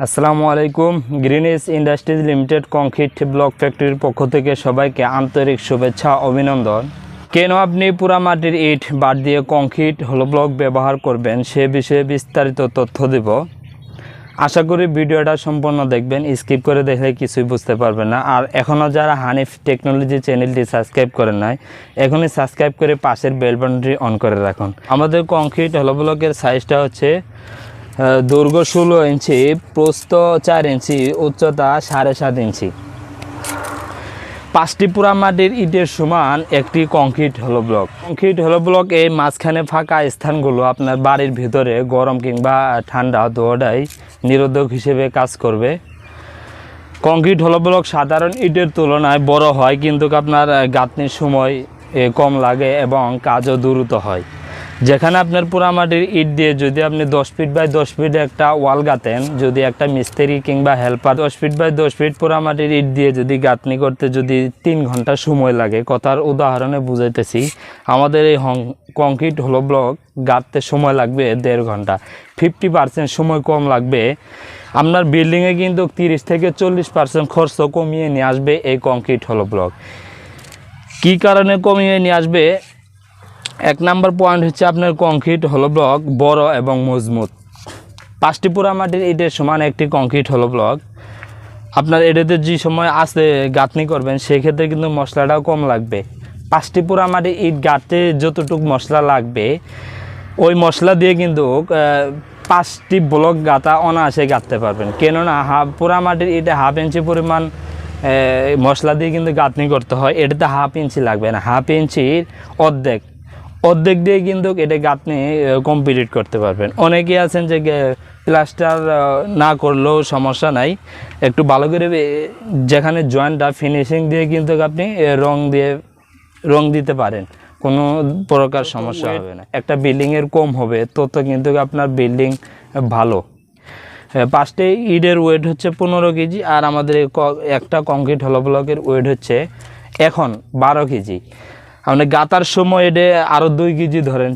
আসসালামু আলাইকুম। Greenidge industries limited concrete block ফ্যাক্টরির পক্ষ থেকে সবাইকে আন্তরিক শুভেচ্ছা, অভিনন্দন। কেন আপনি পুরা মাটির ইট বাদ দিয়ে কংক্রিট হলো ব্লক ব্যবহার করবেন সে বিষয়ে বিস্তারিত তথ্য দেব। আশা করি ভিডিওটা সম্পূর্ণ দেখবেন, স্কিপ করে দেখলে কিছুই বুঝতে পারবেন না। আর এখনও যারা হানিফ টেকনোলজি চ্যানেলটি সাবস্ক্রাইব করেন নাই, এখনই সাবস্ক্রাইব করে পাশের বেল অন করে রাখুন। আমাদের কংক্রিট হলো ব্লকের সাইজটা হচ্ছে দৈর্ঘ্য ষোলো ইঞ্চি, প্রস্থ চার ইঞ্চি, উচ্চতা সাড়ে সাত ইঞ্চি। পাঁচটি পুরা মাটির ইটের সমান একটি কংক্রিট হলো ব্লক। কংক্রিট হলো ব্লক এই মাঝখানে ফাঁকা স্থানগুলো আপনার বাড়ির ভিতরে গরম কিংবা ঠান্ডা দোয়াটাই নিরোধক হিসেবে কাজ করবে। কংক্রিট হলো ব্লক সাধারণ ইটের তুলনায় বড় হয়, কিন্তু আপনার গাঁথনির সময় কম লাগে এবং কাজও দ্রুত হয়। যেখানে আপনার পোড়ামাটির ইট দিয়ে যদি আপনি দশ ফিট বাই দশ ফিট একটা ওয়াল গাঁথেন, যদি একটা মিস্ত্রি কিংবা হেল্পার দশ ফিট বাই দশ ফিট পোড়ামাটির ইট দিয়ে যদি গাঁথনি করতে যদি তিন ঘণ্টা সময় লাগে, কথার উদাহরণে বুঝাইতেছি, আমাদের এই হং কংক্রিট হলো ব্লক গাঁথতে সময় লাগবে দেড় ঘণ্টা। ফিফটি পার্সেন্ট সময় কম লাগবে। আপনার বিল্ডিংয়ে কিন্তু তিরিশ থেকে চল্লিশ পার্সেন্ট খরচ কমিয়ে নিয়ে আসবে এই কংক্রিট হলো ব্লক কী কারণে কমিয়ে নিয়ে আসবে? এক নাম্বার পয়েন্ট হচ্ছে আপনার কংক্রিট হলো ব্লক বড় এবং মজবুত। পাঁচটি পোড়া মাটির ইটের সমান একটি কংক্রিট হলো ব্লক আপনার এটাতে যে সময় আসতে গাঁথনি করবেন, সেক্ষেত্রে কিন্তু মশলাটাও কম লাগবে। পাঁচটি পোড়া মাটির ইট গাঁথতে যতটুকু মশলা লাগবে, ওই মশলা দিয়ে কিন্তু পাঁচটি ব্লক গাঁথা অনায়াসে গাঁথতে পারবেন। কেননা হাফ পোড়া মাটির ইটে হাফ ইঞ্চি পরিমাণ মশলা দিয়ে কিন্তু গাঁথনি করতে হয়। এটাতে হাফ ইঞ্চি লাগবে না। হাফ ইঞ্চির অর্ধেক। অর্ধেক দিয়ে কিন্তু এটা আপনি কমপ্লিট করতে পারবেন। অনেকেই আছেন যে প্লাস্টার না করলেও সমস্যা নাই। একটু ভালো করে যেখানে জয়েন্টটা ফিনিশিং দিয়ে কিন্তু আপনি রং দিয়ে রং দিতে পারেন। কোনো প্রকার সমস্যা হবে না। একটা বিল্ডিংয়ের কম হবে তত কিন্তু আপনার বিল্ডিং ভালো। পাঁচটি ইটের ওয়েট হচ্ছে পনেরো কেজি আর আমাদের ক- একটা কংক্রিট হলো ব্লকের ওয়েট হচ্ছে এখন বারো কেজি। আপনি গাতার সময় এটা আরও দুই কেজি ধরেন।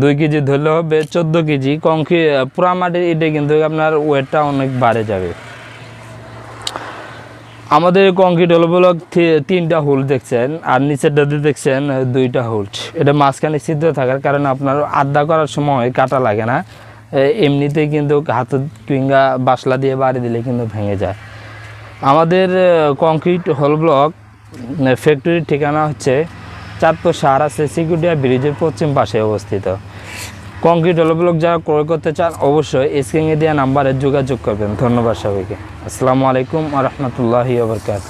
দুই কেজি ধরলে হবে চোদ্দ কেজি। কংক্রিট পুরা মাটির ইটে কিন্তু আপনার ওয়েটটা অনেক বাড়ে যাবে। আমাদের কংক্রিট হলো ব্লক তিনটা হোল দেখছেন, আর নিচেরটাতে দেখছেন দুইটা হোল। এটা মাঝখানে ছিদ্র থাকার কারণে আপনার আড্ডা করার সময় কাটা লাগে না। এমনিতেই কিন্তু হাত কিংবা বাসলা দিয়ে বাড়ি দিলে কিন্তু ভেঙে যায়। আমাদের কংক্রিট হোল ব্লক ফ্যাক্টরির ঠিকানা হচ্ছে চাঁদপুর সাহারা সিকিউরিয়া ব্রিজের পশ্চিম পাশে অবস্থিত। কংক্রিট ব্লক যারা ক্রয় করতে চান, অবশ্যই স্ক্রিনে দেওয়া নাম্বারে যোগাযোগ করবেন। ধন্যবাদ সবাইকে। আসসালামু আলাইকুম রহমতুল্লাহি আবরকাত